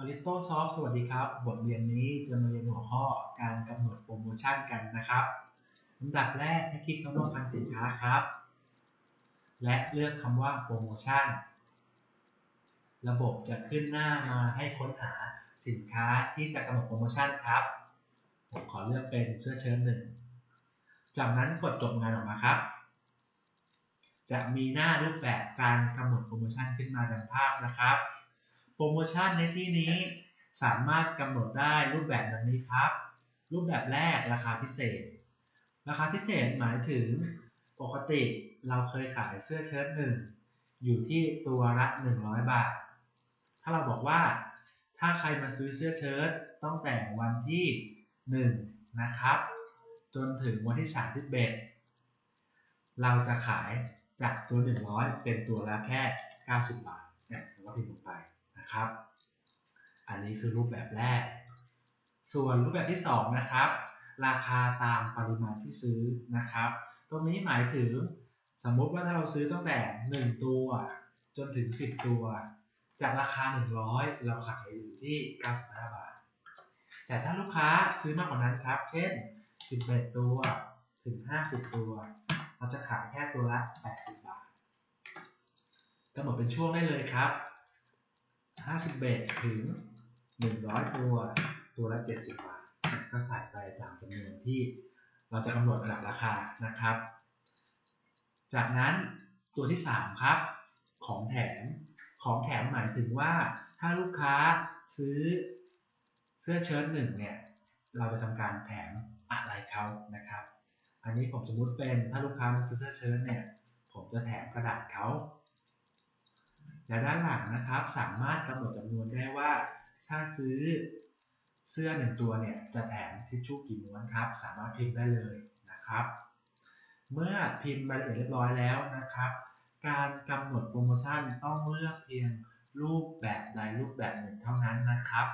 อริโตซอฟสวัสดีครับ บทเรียนนี้จะมาเรียนหัวข้อการกำหนดโปรโมชั่นกันนะครับลำดับแรกให้คลิกคำว่าคลังสินค้าครับ และเลือกคำว่าโปรโมชั่น ระบบจะขึ้นหน้ามาให้ค้นหาสินค้าที่จะกำหนดโปรโมชั่นครับ ผมขอเลือกเป็นเสื้อเชิ้ตหนึ่ง จากนั้นกดจบงานออกมาครับ จะมีหน้ารูปแบบการกำหนดโปรโมชั่นขึ้นมาดังภาพนะครับ โปรโมชั่นในที่นี้สามารถกำหนดได้รูปแบบดังนี้ครับ รูปแบบแรกราคาพิเศษ ราคาพิเศษหมายถึงปกติเราเคยขายเสื้อเชิ้ตหนึ่งอยู่ที่ตัวละ100 บาท ถ้าเราบอกว่า ถ้าใครมาซื้อเสื้อเชิ้ตตั้งแต่วันที่ 1 นะครับ จนถึงวันที่ 31 เราจะขายจากตัว 100 เป็นตัวละแค่ 90 บาทเนี่ยแล้วก็พิมพ์ลงไป นะครับ อันนี้คือรูปแบบแรก ส่วนรูปแบบที่2นะครับราคาตามปริมาณที่ซื้อนะครับ ตรงนี้หมายถึงสมมติว่าถ้าเราซื้อตั้งแต่ 1 ตัว จนถึง 10 ตัว จากราคา 100 เราขายอยู่ที่ 95 บาท แต่ถ้าลูกค้าซื้อมากกว่านั้นครับ เช่น 11 ตัวถึง 50 ตัว เราจะขายแค่ตัวละ 80 บาทกำหนดเป็นช่วงได้เลยครับ 51ถึง 100 ตัว ตัวละ 70 บาท ก็ใส่ไปตามจำนวนที่เราจะกำหนดระดับราคานะครับ จากนั้นตัวที่ 3 ครับ ของแถม ของแถมหมายถึงว่าถ้าลูกค้าซื้อเสื้อเชิ้ตหนึ่งเนี่ย เราจะทำการแถมอะไรเขานะครับ อันนี้ผมสมมุติเป็นถ้าลูกค้ามาซื้อเสื้อเชิ้ตเนี่ย ผมจะแถมกระดาษเขา และด้านหลังนะครับสามารถกำหนดจำนวนได้ว่าถ้าซื้อเสื้อหนึ่งตัวเนี่ยจะแถมทิชชู่กี่ม้วนครับ สามารถพิมพ์ได้เลยนะครับ เมื่อพิมพ์รายละเอียดเรียบร้อยแล้วนะครับ การกำหนดโปรโมชั่นต้องเลือกเพียงรูปแบบใดรูปแบบหนึ่งเท่านั้นนะครับ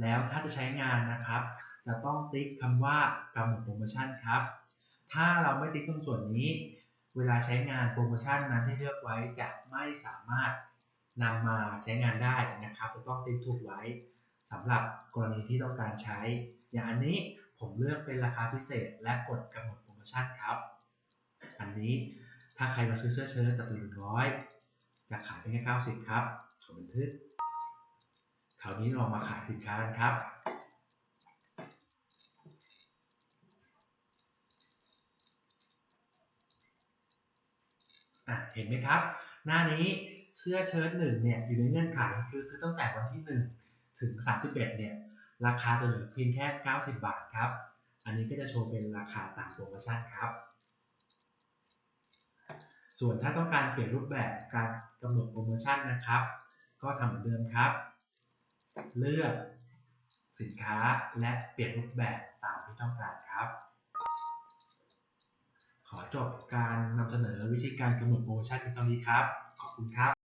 แล้วถ้าจะใช้งานนะครับ จะต้องติ๊กคำว่ากำหนดโปรโมชั่นครับ ถ้าเราไม่ติ๊กตรงส่วนนี้ เวลาใช้งานโปรโมชั่นนั้นที่เลือกไว้จะไม่สามารถนำมาใช้งานได้นะครับ จะต้องติ๊กถูกไว้สำหรับกรณีที่ต้องการใช้ อย่างอันนี้ผมเลือกเป็นราคาพิเศษ และกดกำหนดโปรโมชั่นครับ อันนี้ถ้าใครมาซื้อเสื้อเชิ้ตจากตัวหนึ่งร้อยจะขายเป็นแค่เก้าสิบครับกดบันทึกคราวนี้เรามาขายสินค้ากันครับ เห็นไหมครับ หน้านี้เสื้อเชิ้ตหนึ่งเนี่ยอยู่ในเงื่อนไขคือซื้อตั้งแต่วันที่ 1 ถึง 31เนี่ยราคาจะเหลือเพียงแค่ 90 บาทครับ อันนี้ก็จะโชว์เป็นราคาตามโปรโมชั่นครับ ส่วนถ้าต้องการเปลี่ยนรูปแบบการกำหนดโปรโมชั่นนะครับ ก็ทำเหมือนเดิมครับ เลือกสินค้าและเปลี่ยนรูปแบบตามที่ต้องการครับ จบการนำเสนอวิธีการกำหนดโปรโมชั่นเพียงเท่านี้ครับ ขอบคุณครับ